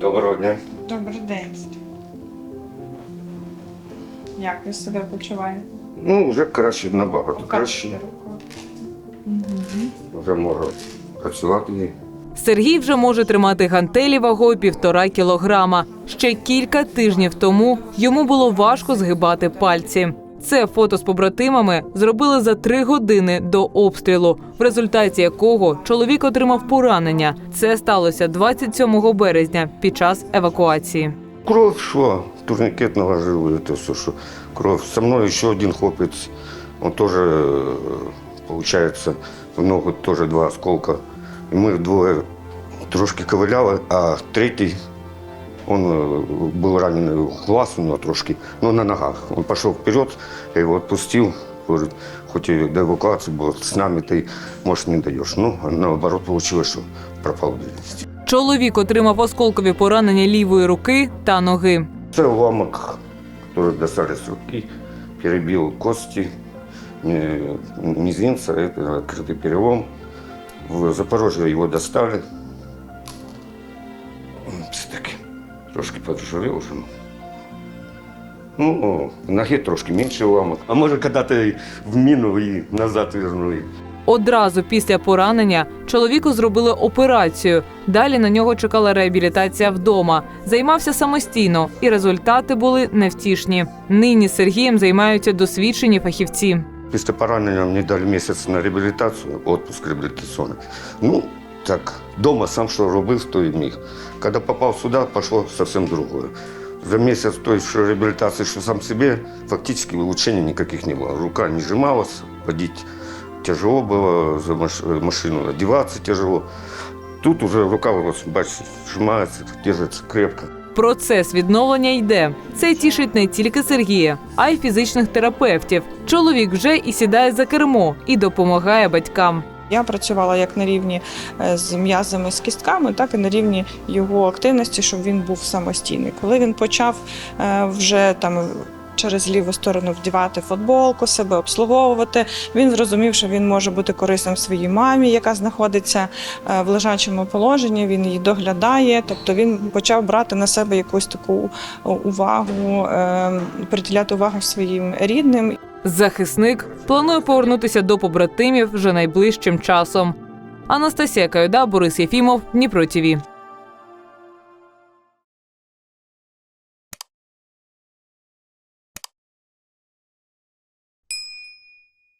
Доброго дня. Добрий день. Як ви себе почуваєте? Ну, вже краще набагато краще. Вже можу працювати. Сергій вже може тримати гантелі вагою півтора кілограма. Ще кілька тижнів тому йому було важко згибати пальці. Це фото з побратимами зробили за три години до обстрілу, в результаті якого чоловік отримав поранення. Це сталося 27 березня під час евакуації. Кров шла, турникет наложил, это все, что кровь. Со мной еще один хлопец, он тоже, э, получается, в ногу тоже два осколка. И мы двое трошки ковыляли, а третий, он э, был ранен в глаз у него трошки, но на ногах. Он пошел вперед, я его отпустил, говорит, хоть и до эвакуации был, с нами ты, может, не даешь. Ну, а наоборот, получилось, что пропал без вести. Чоловік отримав осколкові поранення лівої руки та ноги. Це уламок, который достали с руки, перебил кости, э, мизинца, это открытый перелом. В Запорожье его достали. Трошки подржавел уже. Ну, в ноге трошки меньше уламок. А може, когда-то и в мину и назад вернули. Одразу після поранення чоловіку зробили операцію. Далі на нього чекала реабілітація вдома. Займався самостійно, і результати були невтішні. Нині Сергієм займаються досвідчені фахівці. Після поранення мені дали місяць на реабілітацію, відпуск реабілітаційний. Ну, так, дома сам що робив, то і міг. Коли попав сюди, пішло зовсім другое. За місяць той, що реабілітації, що сам себе, фактично улучшений ніяких не було. Рука не сжималась, ходити тяжело було, за маш- машину одягатися тяжело. Тут уже рука, бачите, сжимається, держиться крепко. Процес відновлення йде. Це тішить не тільки Сергія, а й фізичних терапевтів. Чоловік вже і сідає за кермо і допомагає батькам. Я працювала як на рівні е, з м'язами з кістками, так і на рівні його активності, щоб він був самостійний. Коли він почав е, вже там. Через ліву сторону вдівати футболку, себе обслуговувати. Він зрозумів, що він може бути корисним своїй мамі, яка знаходиться е, в лежачому положенні. Він її доглядає. Тобто він почав брати на себе якусь таку увагу, приділяти увагу своїм рідним. Захисник планує повернутися до побратимів вже найближчим часом. Анастасія Кайда, Борис Єфімов, Дніпро ТІВІ.